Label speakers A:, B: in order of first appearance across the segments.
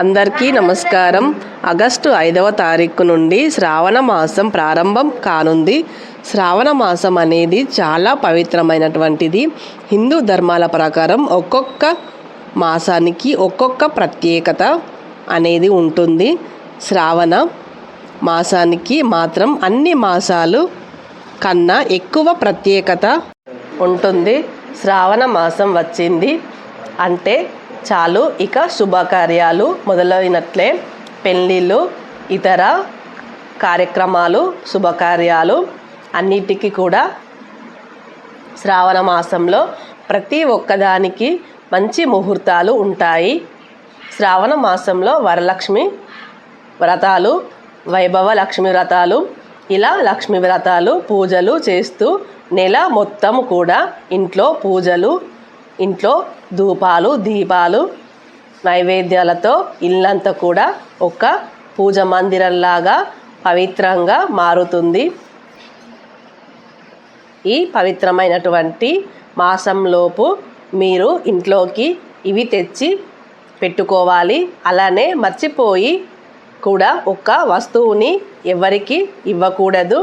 A: అందరికీ నమస్కారం. ఆగస్టు ఐదవ తారీఖు నుండి శ్రావణ మాసం ప్రారంభం కానుంది. శ్రావణ మాసం అనేది చాలా పవిత్రమైనటువంటిది. హిందూ ధర్మాల ప్రకారం ఒక్కొక్క మాసానికి ఒక్కొక్క ప్రత్యేకత అనేది ఉంటుంది. శ్రావణ మాసానికి మాత్రం అన్ని మాసాలు కన్నా ఎక్కువ ప్రత్యేకత ఉంటుంది. శ్రావణ మాసం వచ్చింది అంటే చాలు. ఇక శుభకార్యాలు మొదలైనట్లే. పెళ్ళిళ్ళు ఇతర కార్యక్రమాలు శుభకార్యాలు అన్నిటికీ కూడా శ్రావణ మాసంలో ప్రతి ఒక్కదానికి మంచి ముహూర్తాలు ఉంటాయి. శ్రావణ మాసంలో వరలక్ష్మి వ్రతాలు వైభవ లక్ష్మి వ్రతాలు ఇలా లక్ష్మి వ్రతాలు పూజలు చేస్తూ నెల మొత్తం కూడా ఇంట్లో పూజలు ఇంట్లో ధూపాలు దీపాలు నైవేద్యాలతో ఇల్లంతా కూడా ఒక పూజ మందిరంలాగా పవిత్రంగా మారుతుంది. ఈ పవిత్రమైనటువంటి మాసంలోపు మీరు ఇంట్లోకి ఇవి తెచ్చి పెట్టుకోవాలి. అలానే మర్చిపోయి కూడా ఒక వస్తువుని ఎవరికి ఇవ్వకూడదు.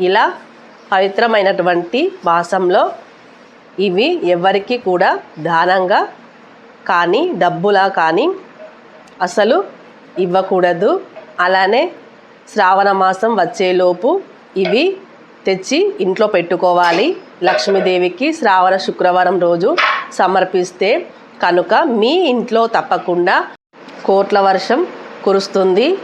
A: ఇలా పవిత్రమైనటువంటి మాసంలో ఇవి ఎవరికి కూడా దానంగా కానీ డబ్బులా కానీ అసలు ఇవ్వకూడదు. అలానే శ్రావణ మాసం వచ్చేలోపు ఇవి తెచ్చి ఇంట్లో పెట్టుకోవాలి. లక్ష్మీదేవికి శ్రావణ శుక్రవారం రోజు సమర్పిస్తే కనుక మీ ఇంట్లో తప్పకుండా కోట్ల వర్షం కురుస్తుంది.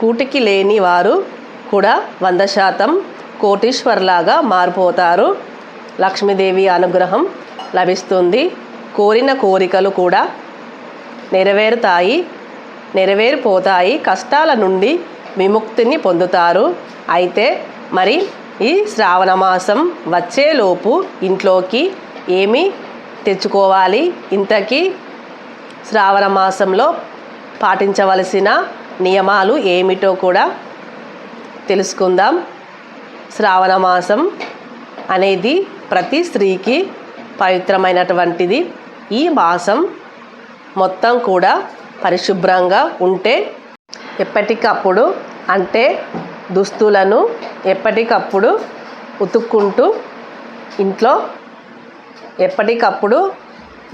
A: కూటికి లేని వారు కూడా వంద శాతం కోటీశ్వర్లాగా మారిపోతారు. లక్ష్మీదేవి అనుగ్రహం లభిస్తుంది. కోరిన కోరికలు కూడా నెరవేరుతాయి. నెరవేరిపోతాయి. కష్టాల నుండి విముక్తిని పొందుతారు. అయితే మరి ఈ శ్రావణ మాసం వచ్చేలోపు ఇంట్లోకి ఏమి తెచ్చుకోవాలి? ఇంతకీ శ్రావణ మాసంలో పాటించవలసిన నియమాలు ఏమిటో కూడా తెలుసుకుందాం. శ్రావణ మాసం అనేది ప్రతి స్త్రీకి పవిత్రమైనటువంటిది ఈ మాసం మొత్తం కూడా పరిశుభ్రంగా ఉంటే ఎప్పటికప్పుడు అంటే దుస్తులను ఎప్పటికప్పుడు ఉతుక్కుంటూ ఇంట్లో ఎప్పటికప్పుడు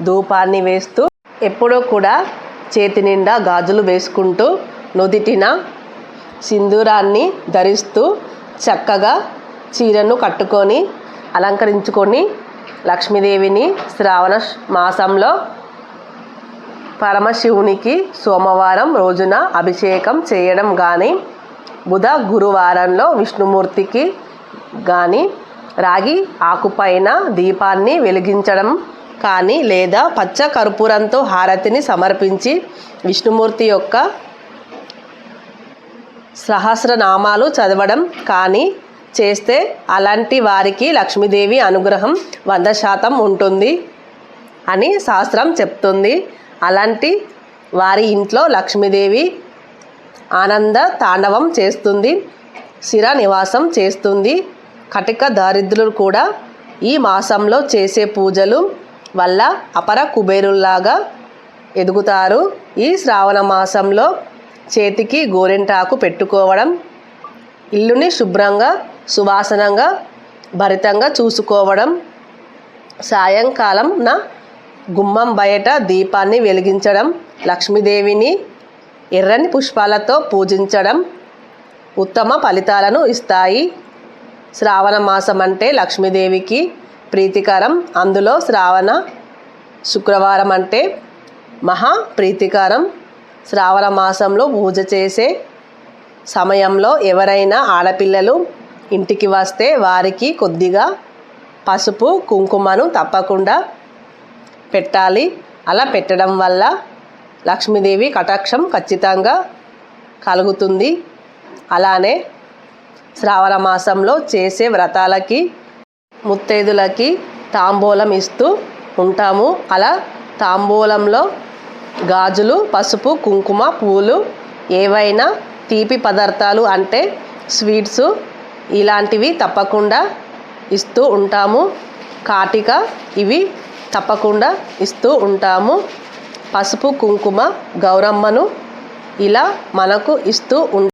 A: ధూపాన్ని వేస్తూ ఎప్పుడూ కూడా చేతి నిండా గాజులు వేసుకుంటూ నుదిటిన సింధూరాన్ని ధరిస్తూ చక్కగా చీరను కట్టుకొని అలంకరించుకొని లక్ష్మీదేవిని శ్రావణ మాసంలో పరమశివునికి సోమవారం రోజున అభిషేకం చేయడం కానీ బుధ గురువారంలో విష్ణుమూర్తికి కానీ రాగి ఆకుపైన దీపాన్ని వెలిగించడం కానీ లేదా పచ్చ కర్పూరంతో హారతిని సమర్పించి విష్ణుమూర్తి యొక్క సహస్రనామాలు చదవడం కానీ చేస్తే అలాంటి వారికి లక్ష్మీదేవి అనుగ్రహం వంద శాతం ఉంటుంది అని శాస్త్రం చెప్తుంది. అలాంటి వారి ఇంట్లో లక్ష్మీదేవి ఆనంద తాండవం చేస్తుంది శిర నివాసం చేస్తుంది. కటిక దారిద్రులు కూడా ఈ మాసంలో చేసే పూజలు వల్ల అపర కుబేరుల్లాగా ఎదుగుతారు. ఈ శ్రావణ మాసంలో చేతికి గోరింటాకు పెట్టుకోవడం ఇల్లుని శుభ్రంగా సువాసనంగా భరితంగా చూసుకోవడం సాయంకాలం నా గుమ్మం బయట దీపాన్ని వెలిగించడం లక్ష్మీదేవిని ఎర్రని పుష్పాలతో పూజించడం ఉత్తమ ఫలితాలను ఇస్తాయి. శ్రావణ మాసం అంటే లక్ష్మీదేవికి ప్రీతికరం. అందులో శ్రావణ శుక్రవారం అంటే మహా ప్రీతికరం. శ్రావణ మాసంలో పూజ చేసే సమయంలో ఎవరైనా ఆడపిల్లలు ఇంటికి వస్తే వారికి కొద్దిగా పసుపు కుంకుమను తప్పకుండా పెట్టాలి. అలా పెట్టడం వల్ల లక్ష్మీదేవి కటాక్షం ఖచ్చితంగా కలుగుతుంది. అలానే శ్రావణ మాసంలో చేసే వ్రతాలకి ముత్తైదులకి తాంబూలం ఇస్తూ ఉంటాము. అలా తాంబూలంలో గాజులు పసుపు కుంకుమ పూలు ఏవైనా తీపి పదార్థాలు అంటే స్వీట్స్ ఇలాంటివి తప్పకుండా ఇస్తూ ఉంటాము. కాటిక ఇవి తప్పకుండా ఇస్తూ ఉంటాము. పసుపు కుంకుమ గౌరమ్మను ఇలా మనకు ఇస్తూ ఉం-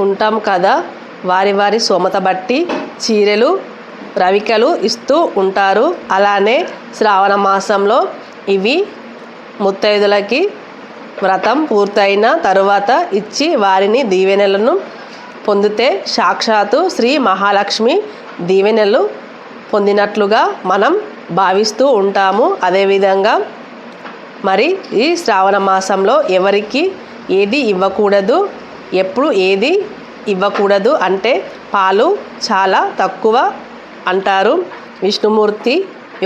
A: ఉంటాం కదా. వారి వారి సోమత బట్టి చీరలు రవికలు ఇస్తూ ఉంటారు. అలానే శ్రావణ మాసంలో ఇవి ముత్తైదులకి వ్రతం పూర్తయిన తరువాత ఇచ్చి వారిని దీవెనలను పొందితే సాక్షాత్తు శ్రీ మహాలక్ష్మి దీవెనలు పొందినట్లుగా మనం భావిస్తూ ఉంటాము. అదేవిధంగా మరి ఈ శ్రావణ మాసంలో ఎవరికి ఏది ఇవ్వకూడదు ఎప్పుడు ఏది ఇవ్వకూడదు అంటే పాలు చాలా తక్కువ అంటారు. విష్ణుమూర్తి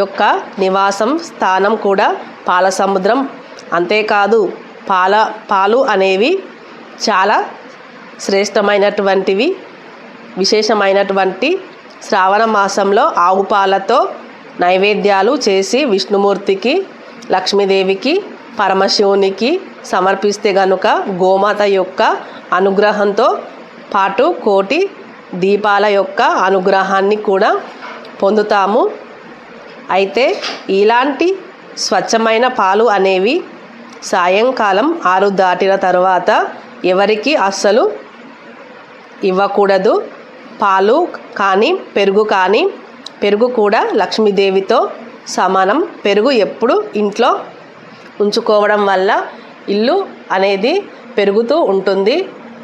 A: యొక్క నివాసం స్థానం కూడా పాల సముద్రం అంతేకాదు పాల పాలు అనేవి చాలా శ్రేష్టమైనటువంటివి విశేషమైనటువంటి శ్రావణ మాసంలో ఆవు పాలతో నైవేద్యాలు చేసి విష్ణుమూర్తికి లక్ష్మీదేవికి పరమశివునికి సమర్పిస్తే గనుక గోమాత యొక్క అనుగ్రహంతో పాటు కోటి దీపాల యొక్క అనుగ్రహాన్ని కూడా పొందుతాము. అయితే ఇలాంటి స్వచ్ఛమైన పాలు అనేవి సాయంకాలం ఆరు దాటిన తర్వాత ఎవరికి అస్సలు ఇవ్వకూడదు. పాలు కానీ పెరుగు కానీ పెరుగు కూడా లక్ష్మీదేవితో సమానం. పెరుగు ఎప్పుడు ఇంట్లో ఉంచుకోవడం వల్ల ఇల్లు అనేది పెరుగుతూ ఉంటుంది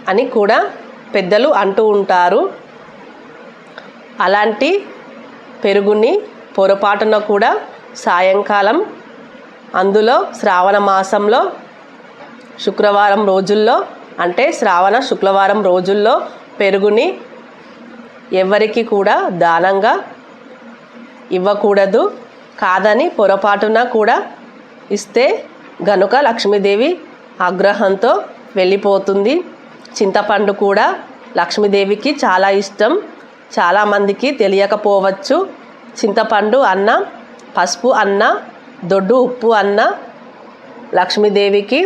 A: అని కూడా పెద్దలు అంటూ ఉంటారు. అలాంటి పెరుగుని పొరపాటున కూడా సాయంకాలం అందులో శ్రావణ మాసంలో శుక్రవారం రోజుల్లో అంటే శ్రావణ శుక్రవారం రోజుల్లో పెరుగుని ఎవరికి కూడా దానంగా ఇవ్వకూడదు. కాదని పొరపాటున కూడా ఇస్తే గనుక లక్ష్మీదేవి ఆగ్రహంతో వెళ్ళిపోతుంది. చింతపండు కూడా లక్ష్మీదేవికి చాలా ఇష్టం. చాలామందికి తెలియకపోవచ్చు. చింతపండు అన్న పసుపు అన్న దొడ్డు ఉప్పు అన్న లక్ష్మీదేవికి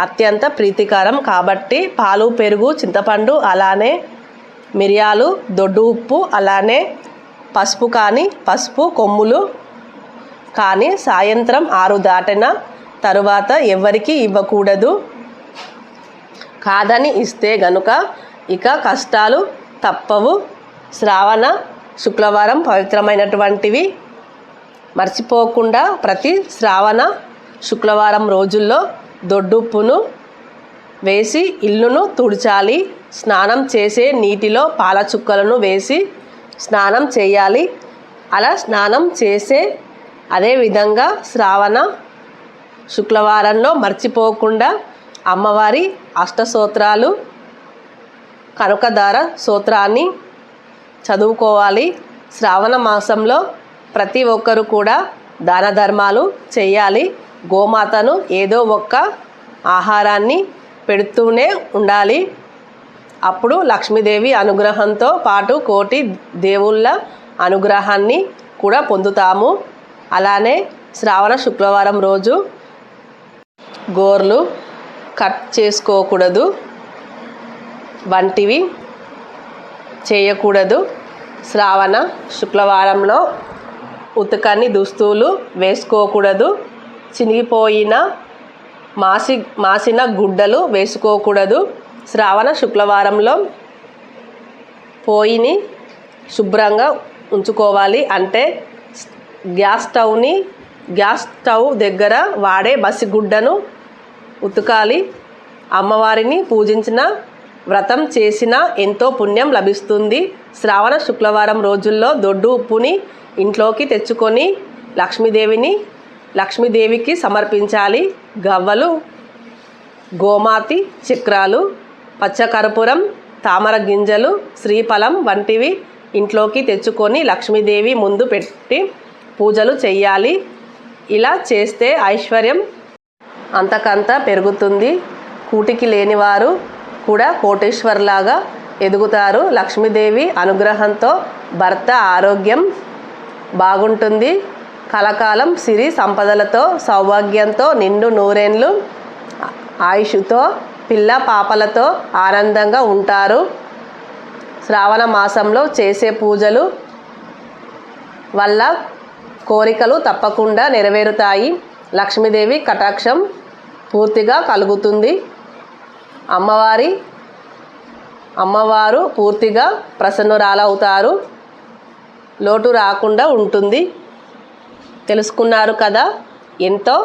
A: అత్యంత ప్రీతికరం కాబట్టి పాలు పెరుగు చింతపండు అలానే మిరియాలు దొడ్డు ఉప్పు అలానే పసుపు కానీ పసుపు కొమ్ములు కానీ సాయంత్రం ఆరు దాటిన తరువాత ఎవరికి ఇవ్వకూడదు. కాదని ఇస్తే గనుక ఇక కష్టాలు తప్పవు. శ్రావణ శుక్రవారం పవిత్రమైనటువంటివి. మర్చిపోకుండా ప్రతి శ్రావణ శుక్రవారం రోజుల్లో దొడ్డుప్పును వేసి ఇల్లును తుడిచాలి. స్నానం చేసే నీటిలో పాల చుక్కలను వేసి స్నానం చేయాలి. అలా స్నానం చేసే అదేవిధంగా శ్రావణ శుక్రవారంలో మర్చిపోకుండా అమ్మవారి అష్టసూత్రాలు కనుకధార సూత్రాన్ని చదువుకోవాలి. శ్రావణ మాసంలో ప్రతి ఒక్కరు కూడా దాన ధర్మాలు చేయాలి. గోమాతను ఏదో ఒక్క ఆహారాన్ని పెడుతూనే ఉండాలి. అప్పుడు లక్ష్మీదేవి అనుగ్రహంతో పాటు కోటి దేవుళ్ళ అనుగ్రహాన్ని కూడా పొందుతాము. అలానే శ్రావణ శుక్రవారం రోజు గోర్లు కట్ చేసుకోకూడదు వంటివి చేయకూడదు. శ్రావణ శుక్రవారంలో ఉతకని దుస్తులు వేసుకోకూడదు. చినిగిపోయిన మాసి మాసిన గుడ్డలు వేసుకోకూడదు. శ్రావణ శుక్రవారంలో పోయిని శుభ్రంగా ఉంచుకోవాలి. అంటే గ్యాస్ స్టవ్ని గ్యాస్ స్టవ్ దగ్గర వాడే బసిగుడ్డను ఉతకాలి. అమ్మవారిని పూజించిన వ్రతం చేసిన ఎంతో పుణ్యం లభిస్తుంది. శ్రావణ శుక్రవారం రోజుల్లో దొడ్డు ఉప్పుని ఇంట్లోకి తెచ్చుకొని లక్ష్మీదేవిని లక్ష్మీదేవికి సమర్పించాలి గవ్వలు గోమాతి చక్రాలు పచ్చకర్పూరం తామర గింజలు శ్రీఫలం వంటివి ఇంట్లోకి తెచ్చుకొని లక్ష్మీదేవి ముందు పెట్టి పూజలు చేయాలి ఇలా చేస్తే ఐశ్వర్యం అంతకంత పెరుగుతుంది. కూటికి లేనివారు కూడా కోటేశ్వర్లాగా ఎదుగుతారు. లక్ష్మీదేవి అనుగ్రహంతో భర్త ఆరోగ్యం బాగుంటుంది. కలకాలం సిరి సంపదలతో సౌభాగ్యంతో నిండు నూరేండ్లు ఆయుషుతో పిల్ల పాపలతో ఆనందంగా ఉంటారు. శ్రావణ మాసంలో చేసే పూజలు వల్ల కోరికలు తప్పకుండా నెరవేరుతాయి. లక్ష్మీదేవి కటాక్షం పూర్తిగా కలుగుతుంది. అమ్మవారి అమ్మవారు పూర్తిగా ప్రసన్నురాలవుతారు. లోటు రాకుండా ఉంటుంది. తెలుసుకున్నారు కదా. ఎంతో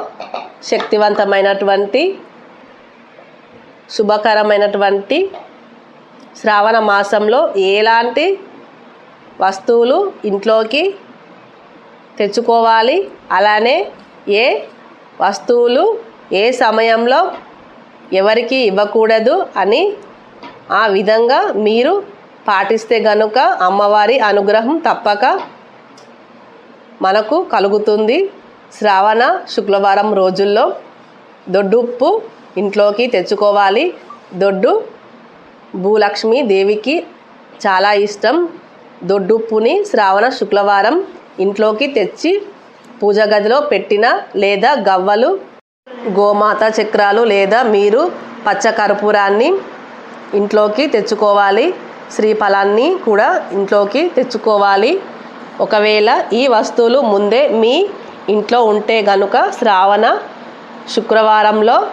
A: శక్తివంతమైనటువంటి శుభకరమైనటువంటి శ్రావణ మాసంలో ఎలాంటి వస్తువులు ఇంట్లోకి తెచ్చుకోవాలి అలానే ఏ వస్తువులు ఏ సమయంలో ఎవరికి ఇవ్వకూడదు అని ఆ విధంగా మీరు పాటిస్తే గనుక అమ్మవారి అనుగ్రహం తప్పక మనకు కలుగుతుంది శ్రావణ శుక్రవారం రోజుల్లో. దొడ్డుప్పు ఇంట్లోకి తెచ్చుకోవాలి. దొడ్డు భూలక్ష్మి దేవికి చాలా ఇష్టం. దొడ్డుప్పుని శ్రావణ శుక్రవారం ఇంట్లోకి తెచ్చి పూజ గదిలో పెట్టిన లేదా గవ్వలు గోమాత చక్రాలు లేదా మీరు పచ్చ కర్పూరాన్ని ఇంట్లోకి తెచ్చుకోవాలి. శ్రీఫలాన్ని కూడా ఇంట్లోకి తెచ్చుకోవాలి. ఒకవేళ ఈ వస్తువులు ముందే మీ ఇంట్లో ఉంటే గనుక శ్రావణ శుక్రవారంలో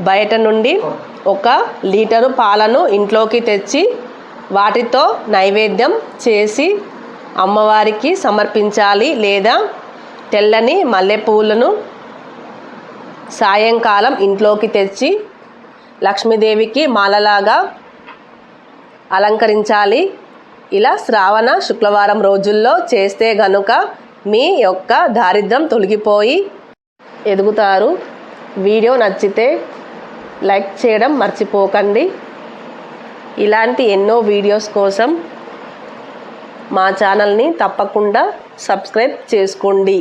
A: బయట నుండి ఒక లీటరు పాలను ఇంట్లోకి తెచ్చి వాటితో నైవేద్యం చేసి అమ్మవారికి సమర్పించాలి లేదా తెల్లని మల్లెపూలను సాయంకాలం ఇంట్లోకి తెచ్చి లక్ష్మీదేవికి మాలలాగా అలంకరించాలి. ఇలా శ్రావణ శుక్రవారం రోజుల్లో చేస్తే గనుక మీ యొక్క దారిద్రం తొలగిపోయి ఎదుగుతారు. వీడియో నచ్చితే లైక్ చేయడం మర్చిపోకండి. ఇలాంటి ఎన్నో వీడియోస్ కోసం మా ఛానల్ని తప్పకుండా సబ్స్క్రైబ్ చేసుకోండి.